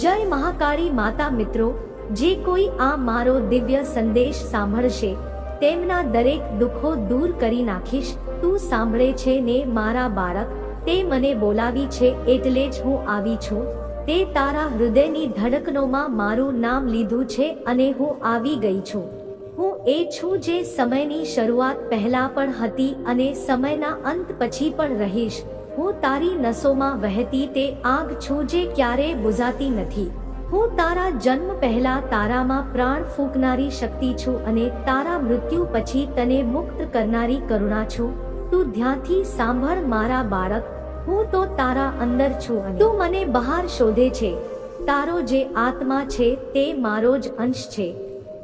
જય મહાકાળી માતા મિત્રો, જે કોઈ આ મારો દિવ્ય સંદેશ સાંભળશે, તેમના દરેક દુઃખો દૂર કરી નાખીશ. તું સાંભળે છે ને મારા બાળક, તે મને બોલાવી છે એટલે જ હું આવી છું. તે તારા હૃદયની ધડકનોમાં મારું નામ લીધું છે અને હું આવી ગઈ છું. હું એ છું જે સમયની શરૂઆત પહેલા પણ હતી અને સમયના અંત પછી પણ રહીશ. હું તારી નસોમાં વહેતી તે આગ છું જે ક્યારેય બુઝાતી નથી. હું તારા જન્મ પહેલા તારામાં પ્રાણ ફૂંકનારી શક્તિ છું અને તારા મૃત્યુ પછી તને મુક્ત કરનારી કરુણા છું. તું ધ્યાનથી સાંભળ મારા બાળક. હું તો તારા અંદર છું તું મને બહાર શોધે છે. તારો જે આત્મા છે તે મારો જ અંશ છે.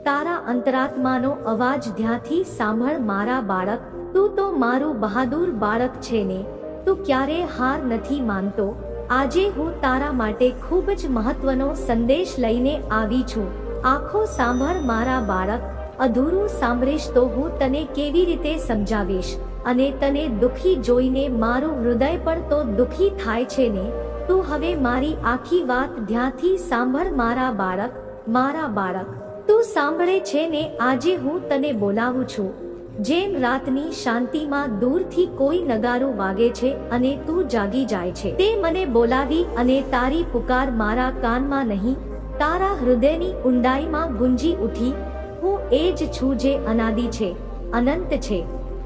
તારા અંતરાત્માનો અવાજ ધ્યાંથી સાંભળ મારા બાળક. તું તો મારું બહાદુર બાળક છે ને. તું ક્યારે હાર નથી માનતો? આજે હું તારા માટે ખૂબ જ મહત્વનો સંદેશ લઈને આવી છું. આખો સાંભળ મારા બાળક, અધૂરું સાંભળીશ તો હું તને કેવી રીતે સમજાવીશ? અને તને દુખી જોઈને મારું હૃદય પણ તો દુખી થાય છે ને? તું હવે મારી આખી વાત ધ્યાનથી સાંભળ મારા બાળક મારા બાળક. તું સાંભળે છે ને? આજે હું તને બોલાવું છું. જેમ રાતની શાંતિમાં દૂરથી કોઈ નગારું વાગે છે અને તું જાગી જાય છે. તે મને બોલાવી અને તારી પુકાર મારા કાનમાં નહીં, તારા હૃદયની ઊંડાઈમાં ગુંજી ઉઠી, હું એ જ છું જે અનાદિ છે, અનંત છે,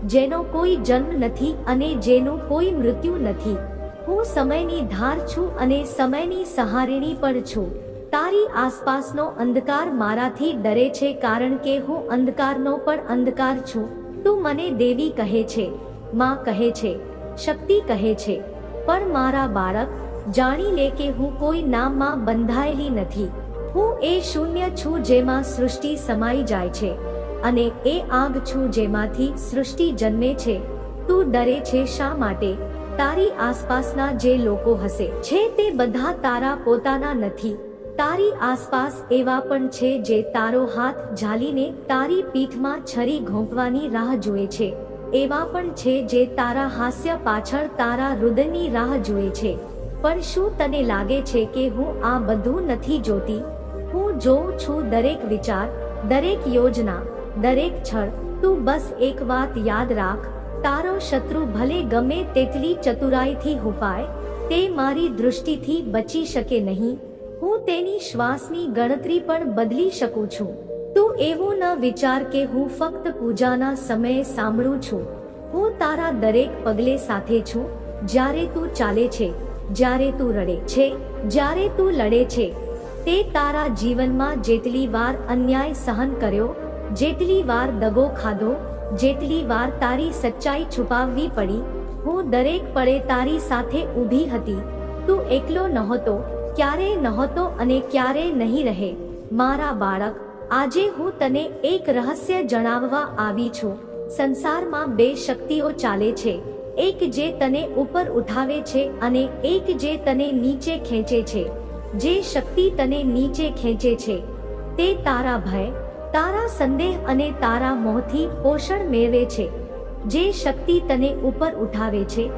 જેનો કોઈ જન્મ નથી અને જેનું કોઈ મૃત્યુ નથી. હું સમયની ધાર છું અને સમયની સહારિણી પણ છું. તારી આસપાસનો અંધકાર મારાથી ડરે છે કારણ કે હું અંધકારનો પણ અંધકાર છું. તું મને દેવી કહે છે, માં કહે છે, શક્તિ કહે છે, પણ મારા બાળક, જાણી લે કે હું કોઈ નામમાં બંધાયેલી નથી. હું એ શૂન્ય છું જેમાં સૃષ્ટિ સમાઈ જાય છે, અને એ આગ છું જેમાંથી સૃષ્ટિ જન્મે છે. તું ડરે છે શા માટે? તારી આસપાસના જે લોકો હશે, છે તે બધા તારા પોતાના નથી. તારી આસપાસ એવા પણ છે જે તારો હાથ ઝાલીને તારી પીઠમાં છરી ઘોંપવાની રાહ જુએ છે. એવા પણ છે જે તારા હાસ્ય પાછળ તારા હૃદયની રાહ જુએ છે. પણ શું તને લાગે છે કે હું આ બધું નથી જોતી? હું જોઉં છું દરેક વિચાર, દરેક યોજના, દરેક છળ. તું બસ એક વાત યાદ રાખ, તારો શત્રુ ભલે ગમે તેટલી ચતુરાઈથી હુપાય તે મારી દૃષ્ટિથી બચી શકે નહીં. હું તેની શ્વાસની ગણતરી પણ બદલી શકું છું. તું એવો ન વિચાર કે હું ફક્ત પૂજાના સમયે સાંભળું છું. હું તારા દરેક પગલે સાથે છું. જ્યારે તું ચાલે છે, જ્યારે તું રડે છે, જ્યારે તું લડે છે, તે તારા જીવનમાં જેટલી વાર અન્યાય સહન કર્યો, જેટલી વાર દગો ખાધો, જેટલી વાર તારી સચ્ચાઈ છુપાવવી પડી, હું દરેક પળે તારી સાથે ઊભી હતી. તું એકલો નહોતો ક્યારે નહોતો અને ક્યારે નહીં રહે. મારા બાળક, આજે હું તને એક રહસ્ય જણાવવા આવી છું. સંસારમાં બે શક્તિઓ ચાલે છે. એક જે તને ઉપર ઉઠાવે છે અને એક જે તને નીચે ખેંચે છે. જે શક્તિ તને નીચે ખેંચે છે. તે તારા ભય, તારા સંદેહ અને તારા મોહથી પોષણ મેળવે છે. જે શક્તિ તને ઉપર ઉઠાવે છે,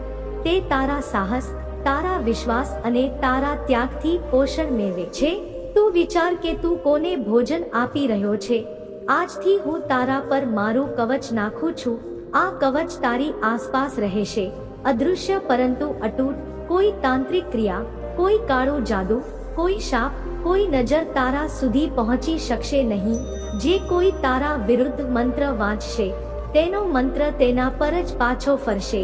તે તારા સાહસ તારા વિશ્વાસ અને તારા ત્યાગથી પોષણ મેળવે છે. તું વિચાર કે તું કોને ભોજન આપી રહ્યો છે. આજથી હું તારા પર મારું કવચ નાખું છું. આ કવચ તારી આસપાસ રહેશે. અદૃશ્ય પરંતુ અટૂટ. કોઈ તાંત્રિક ક્રિયા, કોઈ કાળું જાદુ, કોઈ શાપ, કોઈ નજર તારા સુધી પહોંચી શકશે નહીં. જે કોઈ તારા વિરુદ્ધ મંત્ર વાંચશે, તેનો મંત્ર તેના પર જ પાછો ફરશે.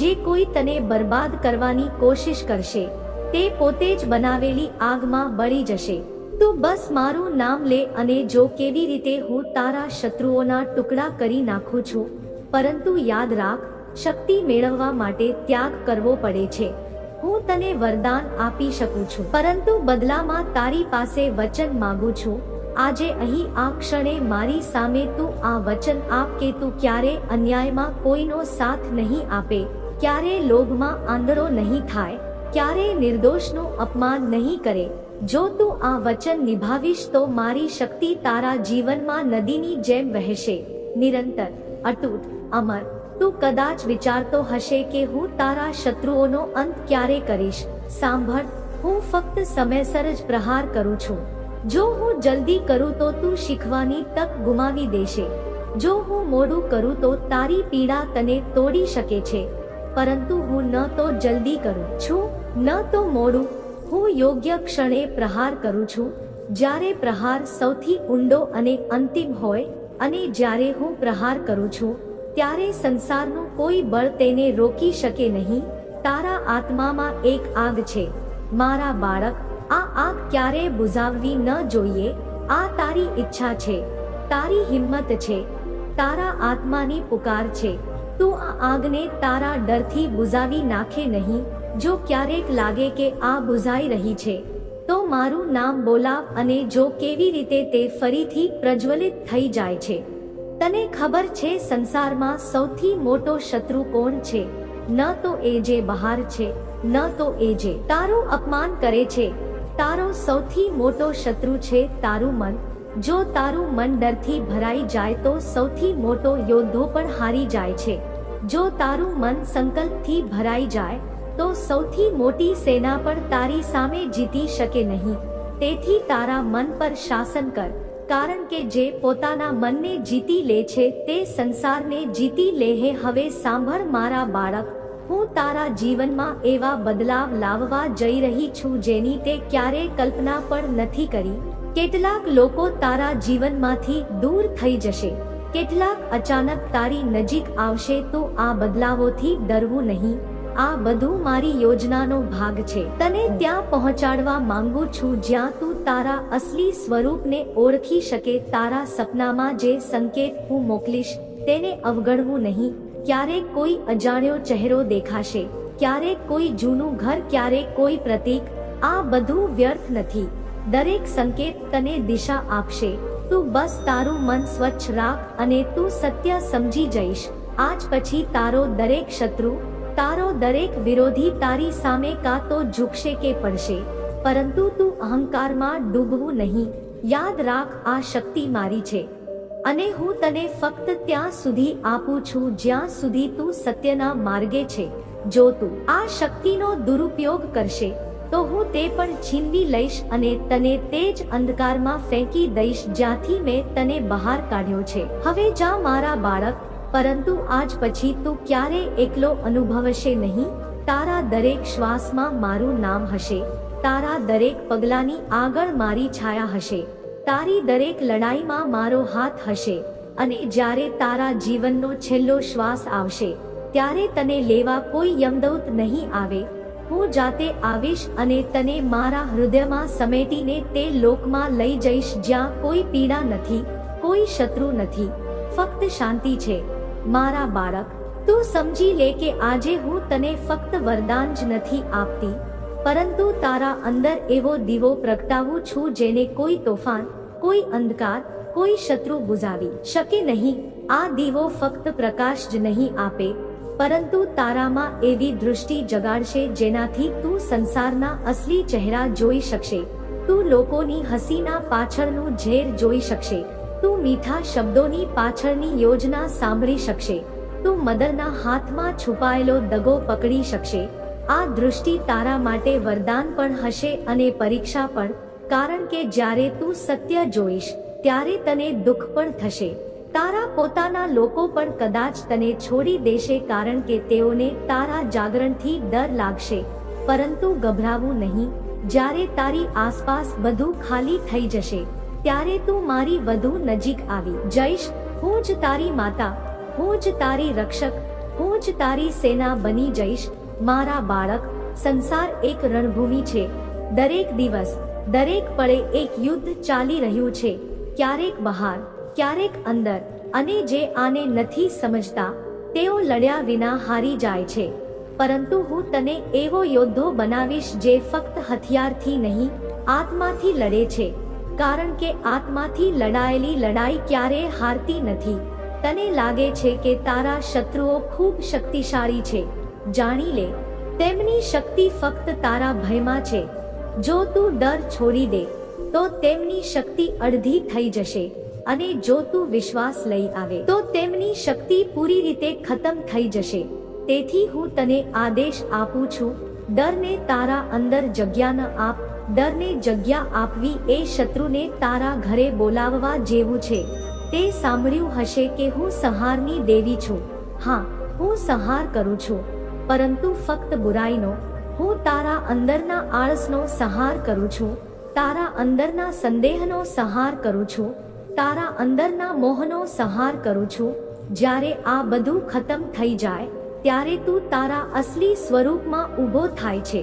જે કોઈ તને બરબાદ કરવાની કોશિશ કરશે, તે પોતે જ બનાવેલી આગમાં બળી જશે. તું બસ મારું નામ લે અને જો કેવી રીતે હું તારા શત્રુઓના ટુકડા કરી નાખું છું, પરંતુ યાદ રાખ, શક્તિ મેળવવા માટે ત્યાગ કરવો પડે છે. હું તને વરદાન આપી શકું છું. પરંતુ બદલામાં તારી પાસે વચન માંગુ છું. આજે અહીં આ ક્ષણે મારી સામે તું આ વચન આપ કે તું ક્યારે અન્યાયમાં કોઈનો સાથ નહીં આપે. ક્યારે લોભમાં આંધળો નહીં થાય ક્યારે નિર્દોષનું અપમાન નહીં કરે. જો તું આ વચન નિભાવીશ તો મારી શક્તિ તારા જીવનમાં નદીની જેમ વહેશે. નિરંતર, અતૂટ, અમર, તું કદાચ વિચારતો હશે કે હું તારા શત્રુઓનો અંત ક્યારે કરીશ. સાંભળ, હું ફક્ત સમયસર જ પ્રહાર કરું છું. જો હું જલ્દી કરું તો તું શીખવાની તક ગુમાવી દેશે. જો હું મોડું કરું તો તારી પીડા તને તોડી શકે છે. પરંતુ હું ન તો જલ્દી કરું છું, ન તો મોડું. હું યોગ્ય ક્ષણે પ્રહાર કરું છું. જ્યારે પ્રહાર સૌથી ઊંડો અને અંતિમ હોય અને જ્યારે હું પ્રહાર કરું છું, ત્યારે સંસારનું કોઈ બળ તેને રોકી શકે નહીં. તારા આત્મામાં એક આગ છે. મારા બાળક, આ આગ ક્યારે બુઝાવવી ન જોઈએ. આ તારી ઈચ્છા છે. તારી હિંમત છે. તારા આત્માની પુકાર છે. તું આ આગને તારા ડરથી બુઝાવી નાખે નહીં. જો ક્યારેક લાગે કે આ બુઝાઈ રહી છે, તો મારું નામ બોલાવ અને જો કેવી રીતે તે ફરીથી પ્રજ્વલિત થઈ જાય છે. તને ખબર છે સંસારમાં સૌથી મોટો શત્રુ કોણ છે? ન તો એ જે બહાર છે, ન તો એ જે. તારું અપમાન કરે છે. તારો સૌથી મોટો શત્રુ છે તારું મન. જો તારું મન ડરથી ભરાઈ જાય તો સૌથી મોટો યોદ્ધો પણ હારી જાય છે. જો તારું મન સંકલ્પથી ભરાઈ જાય તો સૌથી મોટી સેના પણ તારી સામે જીતી શકે નહીં. તેથી તારા મન પર શાસન કર, કારણ કે જે પોતાના મનને જીતી લે છે તે સંસારને જીતી લે હે. હવે સાંભળ મારા બાળક હું તારા જીવનમાં એવા બદલાવ લાવવા જઈ રહી છું જેની તે ક્યારેય કલ્પના પણ નથી કરી. કેટલાક લોકો તારા જીવનમાંથી દૂર થઈ જશે. કેટલાક અચાનક તારી નજીક આવશે તો આ બદલાવોથી ડરવું નહીં. આ બધું મારી યોજનાનો ભાગ છે. તને ત્યાં પહોંચાડવા માંગુ છું જ્યાં તું તારા અસલી સ્વરૂપને ઓળખી શકે. તારા સપનામાં જે સંકેત હું મોકલીશ તેને અવગણવું નહીં. ક્યારેક કોઈ અજાણ્યો ચહેરો દેખાશે? ક્યારેક કોઈ જૂનું ઘર? ક્યારેક કોઈ પ્રતીક? આ બધું વ્યર્થ નથી. દરેક સંકેત તને દિશા આપશે. તું બસ તારું મન સ્વચ્છ રાખ અને તું સત્ય સમજી જઈશ. આજ પછી તારો દરેક શત્રુ, તારો દરેક વિરોધી તારી સામે કાં તો ઝૂકશે કે પડશે. પરંતુ તું અહંકારમાં ડૂબવું નહીં. યાદ રાખ, આ શક્તિ મારી છે. અને હું તને ફક્ત ત્યાં સુધી આપું છું, જ્યાં સુધી તું સત્યના માર્ગે છે. જો તું આ શક્તિનો દુરુપયોગ કરશે, તો હું તે પણ છીનવી લઈશ અને તને તે જ અંધકારમાં ફેંકી દઈશ જ્યાંથી મેં તને બહાર કાઢ્યો છે. હવે જા મારા બાળક, પરંતુ આજ પછી તું ક્યારે એકલો અનુભવશે નહીં? તારા દરેક શ્વાસમાં મારું નામ હશે. તારા દરેક પગલાની આગળ મારી છાયા હશે. તારી દરેક લડાઈમાં મારો હાથ હશે અને જ્યારે તારા જીવનનો છેલ્લો શ્વાસ આવશે, ત્યારે તને લેવા કોઈ યમદૌત નહીં આવે. હું જાતે આવીશ અને તને મારા હૃદયમાં સમેટીને તે લોકમાં લઈ જઈશ જ્યાં કોઈ પીડા નથી, કોઈ શત્રુ નથી. ફક્ત શાંતિ છે. મારા બાળક, તું સમજી લે કે આજે હું તને ફક્ત વરદાન જ નથી આપતી. પરંતુ તારા અંદર એવો દીવો પ્રગટાવું છું જેને કોઈ તોફાન, કોઈ અંધકાર, કોઈ શત્રુ બુઝાવી શકે નહીં. આ દીવો ફક્ત પ્રકાશ જ નહીં આપે, પરંતુ તારામાં એવી દૃષ્ટિ જગાડશે જેનાથી તું સંસારના અસલી ચહેરા જોઈ શકશે. તું લોકોની હસીના પાછળનું ઝેર જોઈ શકશે. તું મીઠા શબ્દોની પાછળની યોજના સાંભળી શકશે. તું મદરના હાથમાં છુપાયેલો દગો પકડી શકશે. આ દૃષ્ટિ તારા માટે વરદાન પણ હશે અને પરીક્ષા પણ, કારણ કે જ્યારે તું સત્ય જોઈશ, ત્યારે તને દુઃખ પણ થશે. તારા પોતાના લોકો પણ કદાચ તને છોડી દેશે કારણ કે તેઓને તારા જાગરણથી ડર લાગશે. પરંતુ ગભરાવું નહીં, જ્યારે તારી આસપાસ બધું ખાલી થઈ જશે, ત્યારે તું મારી વધુ નજીક આવી જઈશ. હું જ તારી માતા, હું જ તારી રક્ષક, હું જ તારી સેના બની જઈશ. મારા બાળક, સંસાર એક રણભૂમિ છે. દરેક દિવસ, દરેક પળે એક યુદ્ધ ચાલી રહ્યું છે. ક્યારેક બહાર, ક્યારેક અંદર, અને જે આને નથી સમજતા, તેઓ લડ્યા વિના હારી જાય છે. પરંતુ હું તને એવો યોદ્ધો બનાવીશ જે ફક્ત હથિયારથી નહીં, આત્માથી લડે છે. કારણ કે આત્માથી લડાયેલી લડાઈ ક્યારેય હારતી નથી. તને લાગે છે કે તારા શત્રુઓ ખૂબ શક્તિશાળી છે. જાણી લે, તેમની શક્તિ ફક્ત તારા ભયમાં છે. જો તું ડર છોડી દે, તો તેમની શક્તિ અડધી થઈ જશે અને જો તું વિશ્વાસ લઈ આવે, તો તેમની શક્તિ પૂરી રીતે ખતમ થઈ જશે. તેથી હું તને આદેશ આપું છું, ડરને તારા અંદર જગ્યા ન આપ, ડરને જગ્યા આપવી એ શત્રુને તારા ઘરે બોલાવવા જેવું છે. તે સાંભળ્યું હશે કે હું સહારની દેવી છું. હા, હું સંહાર કરું છું. પરંતુ ફક્ત બુરાઈનો, હું તારા અંદરના આળસનો સંહાર કરું છું, તારા અંદરના સંદેહનો સંહાર કરું છું, તારા અંદરના મોહનો સંહાર કરું છું. જ્યારે આ બધું ખતમ થઈ જાય, ત્યારે તું તારા અસલી સ્વરૂપમાં ઊભો થાય છે.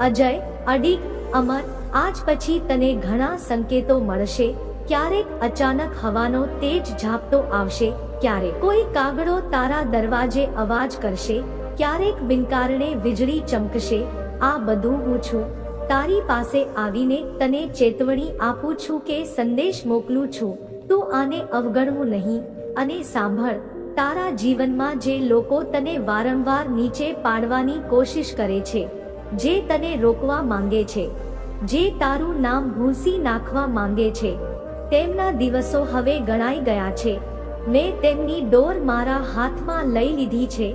અજય અડીક અમર, આજ પછી તને ઘણા સંકેતો મળશે. ક્યારેક અચાનક હવાનો તેજ ઝાપતો આવશે, ક્યારેક કોઈ કાગડો તારા દરવાજે અવાજ કરશે ક્યારેક બિનકારણે વીજળી ચમકશે, આ બધું હું છું. તારી પાસે આવીને તને ચેતવણી આપું છું કે સંદેશ મોકલું છું. તું આને અવગણવું નહીં. અને સાંભળ, તારા જીવનમાં જે લોકો તને વારંવાર નીચે પાડવાની કોશિશ કરે છે, જે તને રોકવા માંગે છે, જે તારું નામ ભૂંસી નાખવા માંગે છે, તેમના દિવસો હવે ગણાઈ ગયા છે. મેં તેમની ડોર મારા હાથમાં લઈ લીધી છે.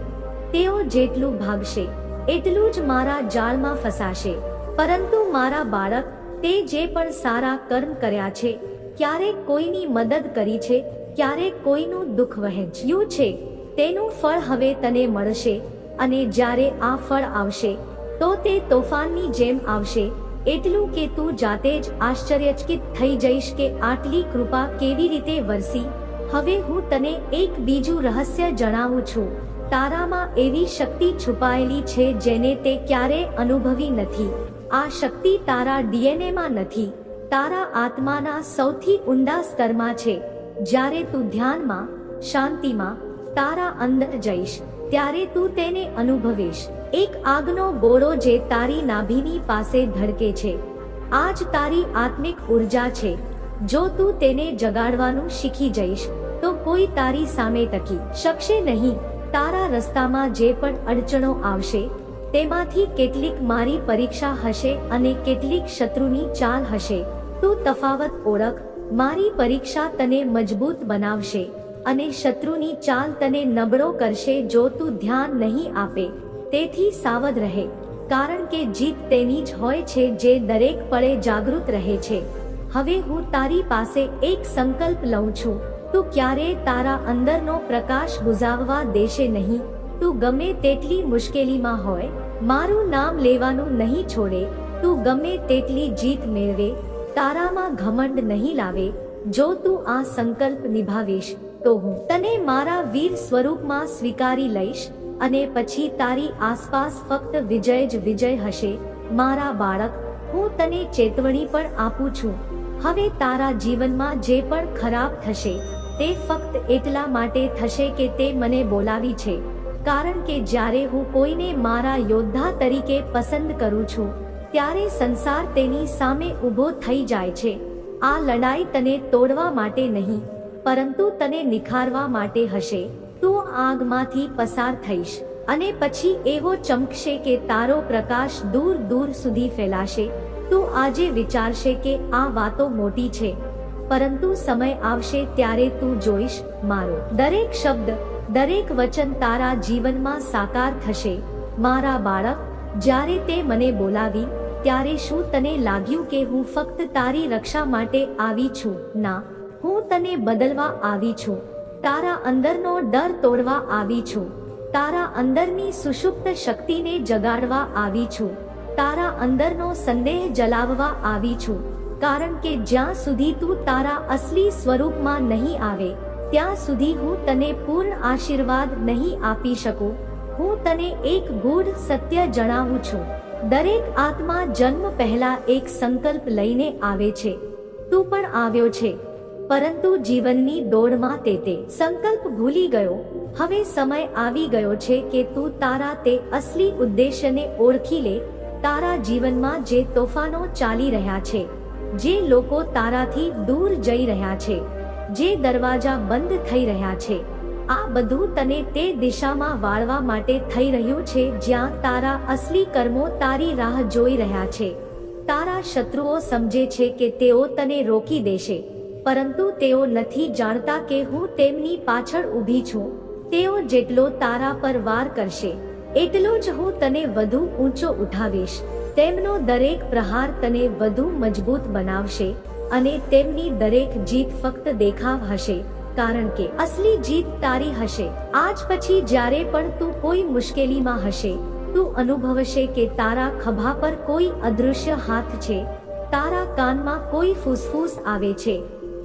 તેઓ જેટલું ભાગશે, એટલું જ મારા જાળમાં ફસાશે. પરંતુ મારા બાળક, તે જે પણ સારા કર્મ કર્યા છે ક્યારેક કોઈની મદદ કરી છે ક્યારેક કોઈનું દુઃખ વહેંચ્યું છે, તેનું ફળ હવે તને મળશે, અને જ્યારે આ ફળ આવશે, તો તે તોફાનની જેમ આવશે, એટલું કે તું જાતે જ આશ્ચર્યચકિત થઈ જઈશ કે આટલી કૃપા કેવી રીતે વરસી. હવે હું તને એક બીજું રહસ્ય જણાવું છું. તારામાં એવી શક્તિ છુપાયેલી છે જેને તે ક્યારે અનુભવી નથી. આ શક્તિ તારા ડીએનએમાં નથી. તારા આત્માના સૌથી ઊંડા સ્તરમાં છે. જ્યારે તું ધ્યાનમાં, શાંતિમાં, તારા અંદર જઈશ, ત્યારે તું તેને અનુભવીશ. એક આગનો ગોળો જે તારી નાભીની પાસે ધડકે છે. આજ તારી આત્મિક ઊર્જા છે. જો તું તેને જગાડવાનું શીખી જઈશ, તો કોઈ તારી સામે ટકી શકશે નહીં. તારા રસ્તામાં જે પણ અડચણો આવશે, તેમાંથી કેટલીક મારી પરીક્ષા હશે અને કેટલીક શત્રુની ચાલ હશે. તું તફાવત ઓળખ, મારી પરીક્ષા તને મજબૂત બનાવશે અને શત્રુની ચાલ તને નબળો કરશે જો તું ધ્યાન નહીં આપે. તેથી સાવધ રહે, કારણ કે જીત તેની જ હોય છે જે દરેક પળે જાગૃત રહે છે. હવે હું તારી પાસે એક સંકલ્પ લઉં છું. તું ક્યારેય તારા અંદરનો પ્રકાશ બુઝાવવા દેશે નહીં. તું ગમે તેટલી મુશ્કેલીમાં હોય, મારું નામ લેવાનું નહીં છોડે. તું ગમે તેટલી જીત મેળવે, તારામાં ઘમંડ નહીં લાવે. જો તું આ સંકલ્પ નિભાવીશ, તો હું તને મારા વીર સ્વરૂપમાં સ્વીકારી લઈશ અને પછી તારી આસપાસ ફક્ત વિજય જ વિજય હશે. મારા બાળક, હું તને ચેતવણી પણ આપું છું. હવે તારા જીવનમાં જે પણ ખરાબ થશે તે ફક્ત એટલા માટે થશે કે તે મને બોલાવી છે. કારણ કે જ્યારે હું કોઈને મારા યોદ્ધા તરીકે પસંદ કરું છું, ત્યારે સંસાર તેની સામે ઊભો થઈ જાય છે. આ લડાઈ તને તોડવા માટે નહીં, પરંતુ તને નિખારવા માટે હશે. તું આગમાંથી પસાર થઈશ, અને પછી એવો ચમકશે કે તારો પ્રકાશ દૂર દૂર સુધી ફેલાશે. તું આજે વિચારશે કે આ વાતો મોટી છે પરંતુ સમય આવશે ત્યારે તું જોઈશ મારો. દરેક શબ્દ, દરેક વચન તારા જીવનમાં સાકાર થશે. મારા બાળક, જ્યારે તે મને બોલાવી, ત્યારે શું તને લાગ્યું કે હું ફક્ત તારી રક્ષા માટે આવી છું? ના, હું તને બદલવા આવી છું. તારા અંદરનો ડર તોડવા આવી છું. તારા અંદરની સુષુપ્ત શક્તિને જગાડવા આવી છું. તારા અંદરનો સંદેહ જલાવવા આવી છું. કારણ કે જ્યાં સુધી તું તારા અસલી સ્વરૂપમાં નહીં આવે, ત્યાં સુધી હું તને પૂર્ણ આશીર્વાદ નહીં આપી શકું. હું તને એક ગૂઢ સત્ય જણાવું છું. દરેક આત્મા જન્મ પહેલા એક સંકલ્પ લઈને આવે છે. તું પણ આવ્યો છે. પરંતુ જીવનની દોડમાં તે તે સંકલ્પ ભૂલી ગયો. હવે સમય આવી ગયો છે કે તું તારા તે અસલી ઉદ્દેશ્યને ઓળખી લે. તારા જીવનમાં જે તોફાનો ચાલી રહ્યા છે જે લોકો તારાથી દૂર જઈ રહ્યા છે, જે દરવાજા બંધ થઈ રહ્યા છે. આ બધું તને તે દિશામાં વાળવા માટે થઈ રહ્યું છે જ્યાં તારા અસલી કર્મો તારી રાહ જોઈ રહ્યા છે. તારા શત્રુઓ સમજે છે કે તેઓ તને રોકી દેશે, પરંતુ તેઓ નથી જાણતા કે હું તેમની પાછળ ઊભી છું. તેઓ જેટલો તારા પર વાર કરશે, એટલો જ હું તને વધુ ઊંચો ઉઠાવીશ. તેમનો દરેક પ્રહાર તને વધુ મજબૂત બનાવશે અને તેમની દરેક જીત ફક્ત દેખાવ હશે, કારણ કે અસલી જીત તારી હશે. આજ પછી જ્યારે પણ તું કોઈ મુશ્કેલીમાં હશે, તું અનુભવશે કે તારા ખભા પર કોઈ અદૃશ્ય હાથ છે, તારા કાનમાં કોઈ ફૂસફૂસ આવે છે,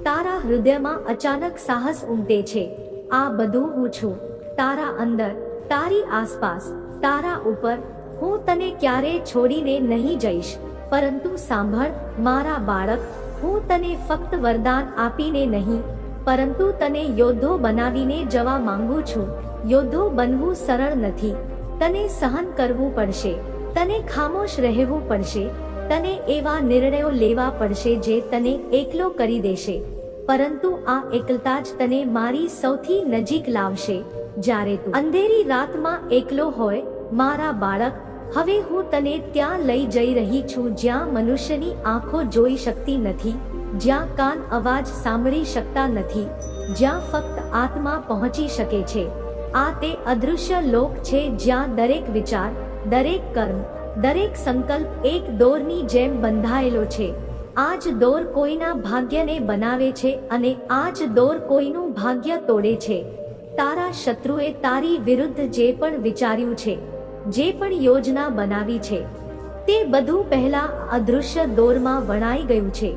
તારા હૃદયમાં અચાનક સાહસ ઉમટે છે. આ બધું હું છું, તારા અંદર, તારી આસપાસ, તારા ઉપર હું તને ક્યારેય છોડીને નહીં જઈશ. પરંતુ સાંભળ, મારા બાળક, હું તને ફક્ત વરદાન આપીને નહીં, પરંતુ તને યોદ્ધો બનાવીને જવા માંગુ છું. યોદ્ધો બનવું સરળ નથી. તને સહન કરવું પડશે. તને ખામોશ રહેવું પડશે. તને એવા નિર્ણયો લેવા પડશે જે તને એકલો કરી દેશે. પરંતુ આ એકલતા જ તને મારી સૌથી નજીક લાવશે. જ્યારે તું અંધેરી રાતમાં એકલો હોય મારા બાળક, હવે હું તને ત્યાં લઈ જઈ રહી છું જ્યાં મનુષ્યની આંખો જોઈ શકતી નથી, જ્યાં કાન અવાજ સાંભળી શકતા નથી, જ્યાં ફક્ત આત્મા પહોંચી શકે છે. આ તે અદૃશ્ય લોક છે જ્યાં દરેક વિચાર, દરેક કર્મ, દરેક સંકલ્પ એક દોરની જેમ બંધાયેલો છે. આ જ દોર કોઈના ભાગ્યને બનાવે છે અને આ જ દોર કોઈનું ભાગ્ય તોડે છે. તારા શત્રુએ તારી વિરુદ્ધ જે પણ વિચાર્યું છે જે પણ યોજના બનાવી છે, તે બધું પહેલા અદૃશ્ય દોરમાં વણાઈ ગયું છે.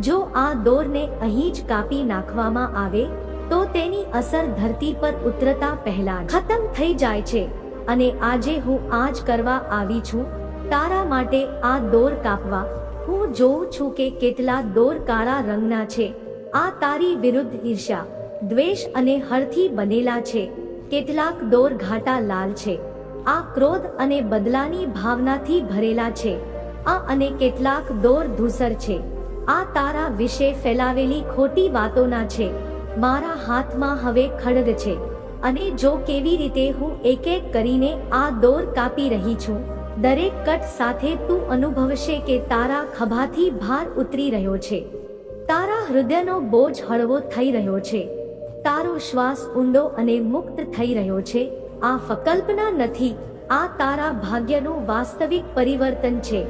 જો આ દોરને અહીં જ કાપી નાખવામાં આવે, તો તેની અસર ધરતી પર ઉતરતા પહેલા ખતમ થઈ જાય છે. અને આજે હું આ જ કરવા આવી છું, તારા માટે આ દોર કાપવા. હું જોઉં છું કે કેટલા દોર કાળા રંગના છે. આ તારી વિરુદ્ધ ઈર્ષ્યા, દ્વેષ અને હળથી બનેલા છે. કેટલાક દોર ઘાટા લાલ છે. આ ક્રોધ અને બદલાની ભાવનાથી ભરેલા છે. આ અને કેટલાક દોર ધૂસર છે. આ તારા વિશે ફેલાવેલી ખોટી વાતોના છે. મારા હાથમાં હવે ખડગ છે. અને જો કેવી રીતે હું એક એક કરીને આ દોર કાપી રહી છું, દરેક કટ સાથે તું અનુભવશે કે તારા ખભાથી ભાર ઉતરી રહ્યો છે. તારા હૃદયનો બોજ હળવો થઈ રહ્યો છે. તારો શ્વાસ ઊંડો અને મુક્ત થઈ રહ્યો છે. આ ફકલ્પના નથી. આ તારા ભાગ્યનું વાસ્તવિક પરિવર્તન છે.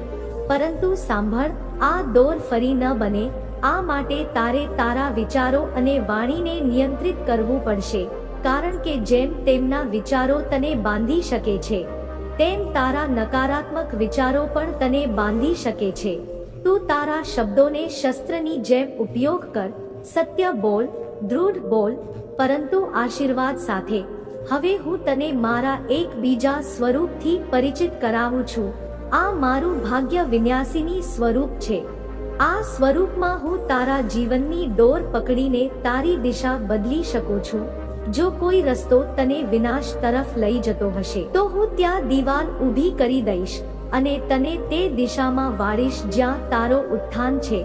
પરંતુ સાંભળ, આ દોર ફરી ન બને. આ માટે તારે તારા વિચારો અને વાણીને નિયંત્રિત કરવું પડશે. કારણ કે જેમ તેમના વિચારો તને બાંધી શકે છે, તેમ તારા નકારાત્મક વિચારો પણ તને બાંધી શકે છે. તું તારા શબ્દોને શસ્ત્રની જેમ ઉપયોગ કર. સત્ય બોલ, દૃઢ બોલ, પરંતુ આશીર્વાદ સાથે. હવે હું તને મારા એક બીજા સ્વરૂપથી પરિચિત કરાવું છું. આ મારું ભાગ્ય વિન્યાસીની સ્વરૂપ છે. આ સ્વરૂપમાં હું તારા જીવનની ડોર પકડીને તારી દિશા બદલી શકું છું. જો કોઈ રસ્તો તને વિનાશ તરફ લઈ જતો હશે, તો હું ત્યાં દિવાલ ઊભી કરી દઈશ અને તને તે દિશામાં વાળીશ જ્યાં તારો ઉત્થાન છે.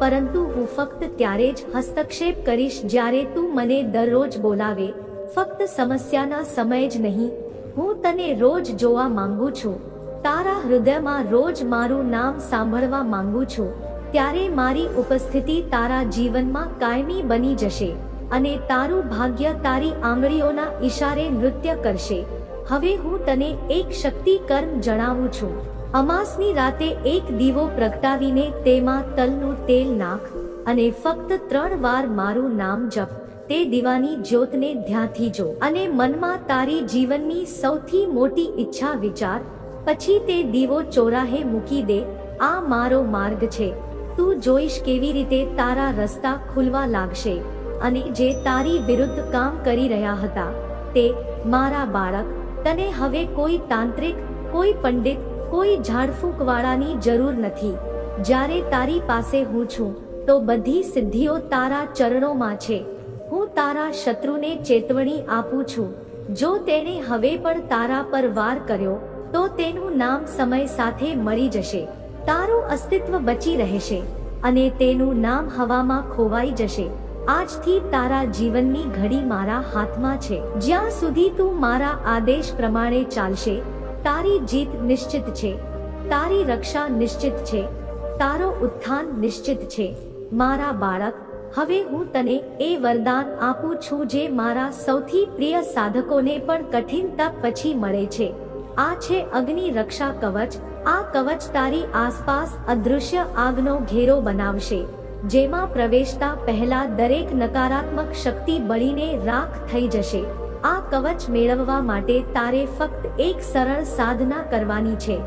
પરંતુ હું ફક્ત ત્યારે જ હસ્તક્ષેપ કરીશ જ્યારે તું મને દરરોજ બોલાવે ફક્ત સમસ્યાના સમય જ નહીં, હું તને રોજ જોવા માંગુ છું. તારા હૃદયમાં રોજ મારું નામ સાંભળવા માંગુ છું. ત્યારે મારી ઉપસ્થિતિ તારા જીવનમાં કાયમી બની જશે અને તારું ભાગ્ય તારી આંગળીઓના ઈશારે નૃત્ય કરશે. હવે હું તને એક શક્તિ કર્મ જણાવું છું. અમાસની રાતે એક દીવો પ્રગટાવીને તેમાં તલનું તેલ નાખ અને ફક્ત ત્રણ વાર મારું નામ જપ. તે દીવાની જ્યોતને ધ્યાનથી જો અને મનમાં તારી જીવનની સૌથી મોટી ઈચ્છા વિચાર, પછી તે દીવો ચોરાહે મૂકી દે, આ મારો માર્ગ છે. તું જોઈશ કેવી રીતે તારા રસ્તા ખુલવા લાગશે અને જે તારી વિરુદ્ધ કામ કરી રહ્યા હતા, તે મારા બાળક, તને હવે કોઈ તાંત્રિક, કોઈ પંડિત, કોઈ ઝાડફૂંકવાળાની જરૂર નથી. જ્યારે તારી પાસે હું છું, તો બધી સિદ્ધિઓ તારા ચરણોમાં છે. હું તારા શત્રુને ચેતવણી આપું છું. જો તેણે હવે પણ તારા પર વાર કર્યો, તો તેનું નામ સમય સાથે મળી જશે. તારું અસ્તિત્વ બચી રહેશે અને તેનું નામ હવામાં ખોવાઈ જશે. આજથી તારા જીવનની ઘડી મારા હાથમાં છે. જ્યાં સુધી તું મારા આદેશ પ્રમાણે ચાલશે, તારી જીત નિશ્ચિત છે. તારી રક્ષા નિશ્ચિત છે. તારો ઉત્થાન નિશ્ચિત છે. મારા બાળક હવે હું તને એ વરદાન આપું છું જે મારા સૌથી પ્રિય સાધકોને પણ કઠિન તપ પછી મળે છે. આ છે અગ્નિ રક્ષા કવચ. આ કવચ તારી આસપાસ અદૃશ્ય આગનો ઘેરો બનાવશે, જેમાં પ્રવેશતા પહેલા દરેક નકારાત્મક શક્તિ બળીને રાખ થઈ જશે. આ કવચ મેળવવા માટે તારે ફક્ત એક સરળ સાધના કરવાની છે.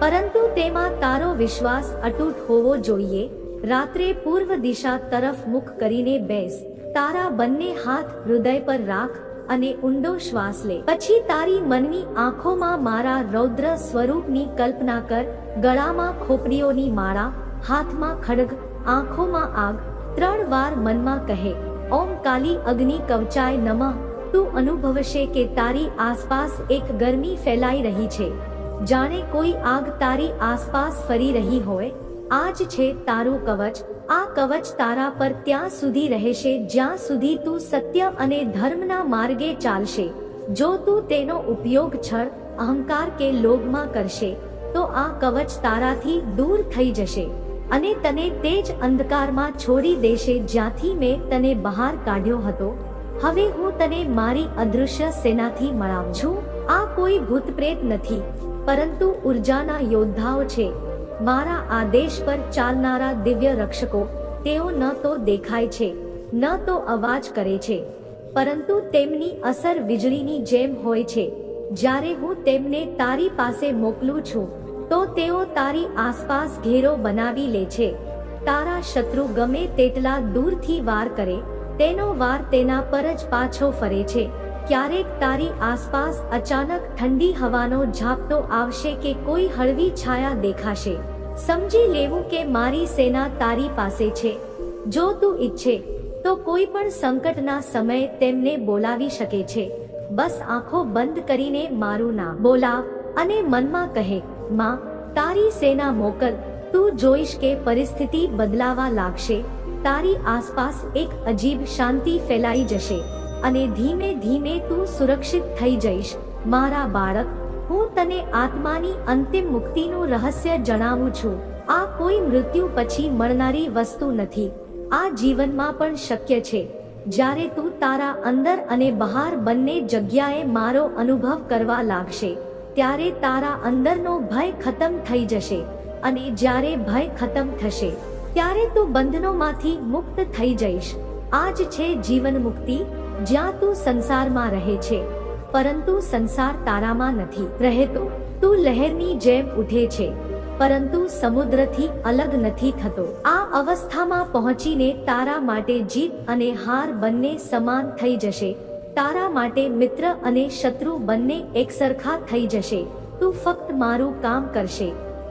પરંતુ તેમાં તારો વિશ્વાસ અતૂટ હોવો જોઈએ. રાત્રે પૂર્વ દિશા તરફ મુખ કરીને બેસ. તારા બંને હાથ હૃદય પર રાખ અને ઊંડો શ્વાસ લે. પછી તારી મનની આંખોમાં મારા રૌદ્ર સ્વરૂપની કલ્પના કર. ગળામાં ખોપડીઓની માળા, હાથમાં ખડગ, આંખોમાં આગ. ત્રણ વાર મનમાં કહે, ઓમ કાલી અગ્નિ કવચાય નમઃ. તું અનુભવશે કે તારી આસપાસ એક ગરમી ફેલાઈ રહી છે. જાણે કોઈ આગ તારી આસપાસ ફરી રહી હોય? આ જ છે તારું કવચ. આ કવચ તારા પર ત્યાં સુધી રહેશે, જ્યાં સુધી તું સત્ય અને ધર્મના માર્ગે ચાલશે. જો તું તેનો ઉપયોગ છળ અહંકાર કે લોભમાં કરશે, તો આ કવચ તારાથી દૂર થઈ જશે અને તને તે જ અંધકારમાં છોડી દેશે જ્યાંથી મેં તને બહાર કાઢ્યો હતો. હવે હું તને મારી અદૃશ્ય સેનાથી મળાવું છું. આ કોઈ ભૂતપ્રેત નથી, પરંતુ ઉર્જાના યોદ્ધાઓ છે. મારા આદેશ પર ચાલનારા દિવ્ય રક્ષકો, તેઓ ન તો દેખાય છે, ન તો અવાજ કરે છે, પરંતુ તેમની અસર વીજળીની જેમ હોય છે. જ્યારે હું તેમને તારી પાસે મોકલું છું, તો તેઓ તારી આસપાસ ઘેરો બનાવી લે છે. તારા શત્રુ ગમે તેટલા દૂરથી વાર કરે, તેનો વાર તેના પર જ પાછો ફરે છે. ક્યારેક તારી આસપાસ અચાનક ઠંડી હવાનો ઝાપટો આવશે કે કોઈ હળવી છાયા દેખાશે. સમજી લેવું કે મારી સેના તારી પાસે છે. જો તું ઈચ્છે, તો કોઈ પણ સંકટના સમયે તેમને બોલાવી શકે છે. બસ આંખો બંધ કરીને મારું નામ બોલાવ અને મનમાં કહે, માં, તારી સેના મોકલ. તું જોઈશ કે પરિસ્થિતિ બદલાવા લાગશે. તારી આસપાસ એક અજીબ શાંતિ ફેલાઈ જશે. અને ધીમે ધીમે તું સુરક્ષિત થઈ જઈશ. મારા બાળક, હું તને આત્માની અંતિમ મુક્તિનું રહસ્ય જણાવું છું. આ કોઈ મૃત્યુ પછી મળનારી વસ્તુ નથી. આ જીવનમાં પણ શક્ય છે. જ્યારે તું તારા અંદર અને બહાર બંને જગ્યાએ મારો અનુભવ કરવા લાગશે, ત્યારે તારા અંદરનો ભય ખતમ થઈ જશે અને જ્યારે ભય ખતમ થશે, ત્યારે તું બંધનોમાંથી મુક્ત થઈ જઈશ. આ જ છે જીવન મુક્તિ. જ્યાં તું સંસારમાં રહે છે, પરંતુ સંસાર તારામાં નથી રહેતો. તું લહેરની જેમ ઉઠે છે, પરંતુ સમુદ્રથી અલગ નથી થતો. આ અવસ્થામાં પહોંચીને તારા માટે જીત અને હાર બંને સમાન થઈ જશે. તારા માટે મિત્ર અને શત્રુ બંને એકસરખા થઈ જશે. તું ફક્ત મારું કામ કરશે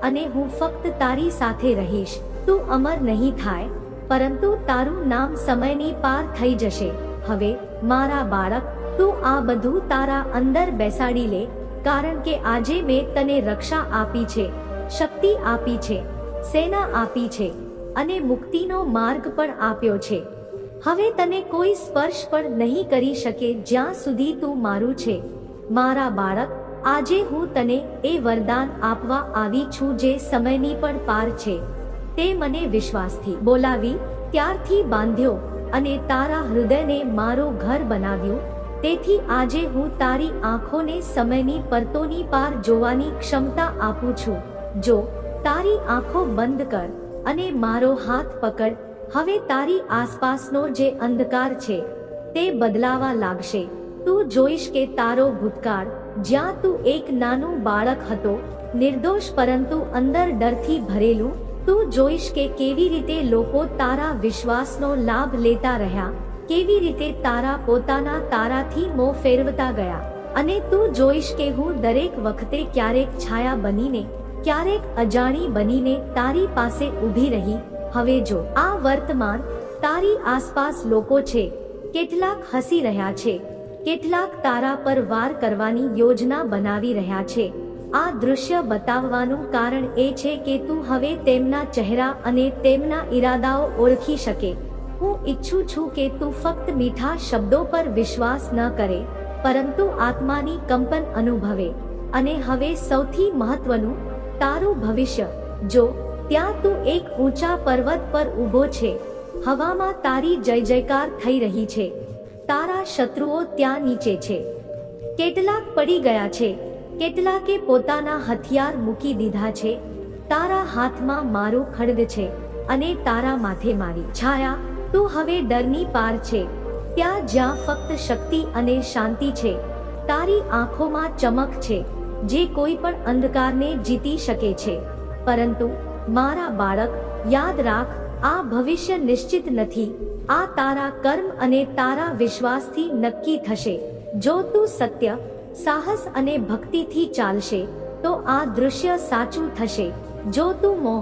અને હું ફક્ત તારી સાથે રહીશ. તું અમર નહીં થાય, પરંતુ તારું નામ સમયની પાર થઈ જશે. હવે મારા બાળક, તું આ બધું તારા અંદર બેસાડી લે, કારણ કે આજે મેં તને રક્ષા આપી છે, શક્તિ આપી છે, સેના આપી છે, અને મુક્તિનો માર્ગ પણ આપ્યો છે. હવે તને કોઈ સ્પર્શ પણ નહીં કરી શકે જ્યાં સુધી તું મારું છે. મારા બાળક, આજે હું તને એ વરદાન આપવા આવી છું જે સમયની પણ પાર છે. તે મને વિશ્વાસથી બોલાવી, ત્યારથી બાંધ્યો અને તારા હૃદયને મારું ઘર બનાવ્યું. તેથી આજે હું તારી આંખોને સમયની પરતોની પાર જોવાની ક્ષમતા આપું છું. જો તારી આંખો બંધ કર અને મારો હાથ પકડ, હવે તારી આસપાસનો જે અંધકાર છે, તે બદલાવા લાગશે. તું જોઈશ કે તારો ભૂતકાળ, જ્યાં તું એક નાનું બાળક હતો, નિર્દોષ પરંતુ અંદર ડરથી ભરેલું તું જોઈશ કે કેવી રીતે લોકો તારા વિશ્વાસનો લાભ લેતા રહ્યા, કેવી રીતે તારા પોતાના તારાથી મોં ફેરવતા ગયા. અને તું જોઈશ કે હું દરેક વખતે ક્યારેક છાયા બનીને, ક્યારેક અજાણી બનીને તારી પાસે ઊભી રહી. હવે જો આ વર્તમાન તારી આસપાસ લોકો છે, કેટલાક હસી રહ્યા છે, કેટલાક તારા પર વાર કરવાની યોજના બનાવી રહ્યા છે આ દૃશ્ય બતાવવાનું કારણ એ છે કે તું હવે તેમના ચહેરા અને તેમના ઈરાદાઓ ઓળખી શકે. હું ઈચ્છું છું કે તું ફક્ત મીઠા શબ્દો પર વિશ્વાસ ન કરે, પરંતુ આત્માની કંપન અનુભવે. અને હવે સૌથી મહત્વનું, તારું ભવિષ્ય. જો, ત્યાં તું એક ઊંચા પર્વત પર ઊભો છે. હવામાં તારી જય જયકાર થઈ રહી છે. તારા શત્રુઓ ત્યાં નીચે છે. કેટલાક પડી ગયા છે. કેટલાકે પોતાના હથિયાર મૂકી દીધા છે. તારા હાથમાં મારો ખડગ છે અને તારા માથે મારી છાયા, તું હવે ડરની પાર છે. ત્યાં જ્યાં ફક્ત શક્તિ અને શાંતિ છે, તારી આંખોમાં ચમક છે, જે કોઈ પણ અંધકારને જીતી શકે છે. પરંતુ મારા બાળક, યાદ રાખ, આ ભવિષ્ય નિશ્ચિત નથી. આ તારા કર્મ અને તારા વિશ્વાસથી નક્કી થશે. જો તું સત્ય સાહસ અને ભક્તિથી ચાલશે, તો આ દૃશ્ય સાચું થશે. જો તું મોહ,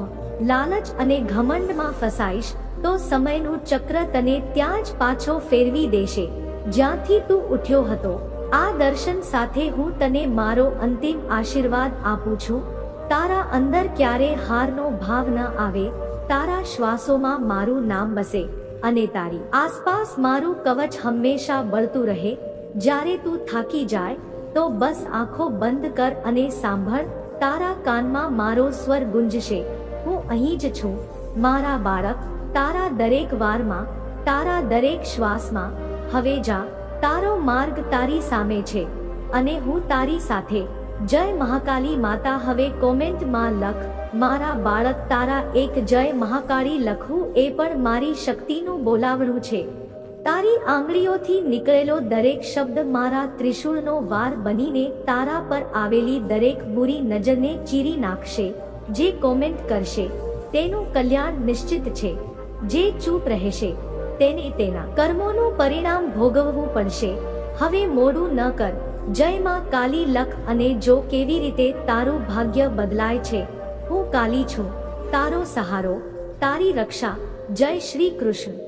લાલચ અને ઘમંડમાં ફસાઈશ, તો સમયનું ચક્ર તને ત્યાં જ પાછો ફેરવી દેશે. જ્યાંથી તું ઉઠ્યો હતો, આ દર્શન સાથે હું તને મારો અંતિમ આશીર્વાદ આપું છું. તારા અંદર ક્યારે હારનો ભાવ ન આવે, તારા શ્વાસોમાં મારું નામ બસે, અને તારી આસપાસ મારું કવચ હંમેશા બળતું રહે. જ્યારે તું થાકી જાય તો બસ આંખો બંધ કર અને સાંભળ, તારા કાનમાં મારો સ્વર ગુંજશે. હું અહીં જ છું. મારા બાળક, તારા દરેક વારમાં, તારા દરેક શ્વાસમાં. હવે જા, તારો માર્ગ તારી સામે છે. અને હું તારી સાથે. જય મહાકાલી માતા, હવે કોમેન્ટમાં લખ. મારા બાળક, તારા એક જય મહાકાળી લખવું એ પણ મારી શક્તિનું બોલાવણું છે. તારી આંગળીઓથી નીકળેલો દરેક શબ્દ મારા ત્રિશૂળનો વાર બનીને તારા પર આવેલી દરેક બુરી નજરને ચીરી નાખશે, જે કોમેન્ટ કરશે. તેનું કલ્યાણ નિશ્ચિત છે. જે ચૂપ રહેશે, તેને તેના કર્મોનું પરિણામ ભોગવવું પડશે. હવે મોડું ન કર. જય માં કાલી લખ અને જો કેવી રીતે તારું ભાગ્ય બદલાય છે. હું કાલી છું. તારો સહારો. તારી રક્ષા. જય શ્રી કૃષ્ણ.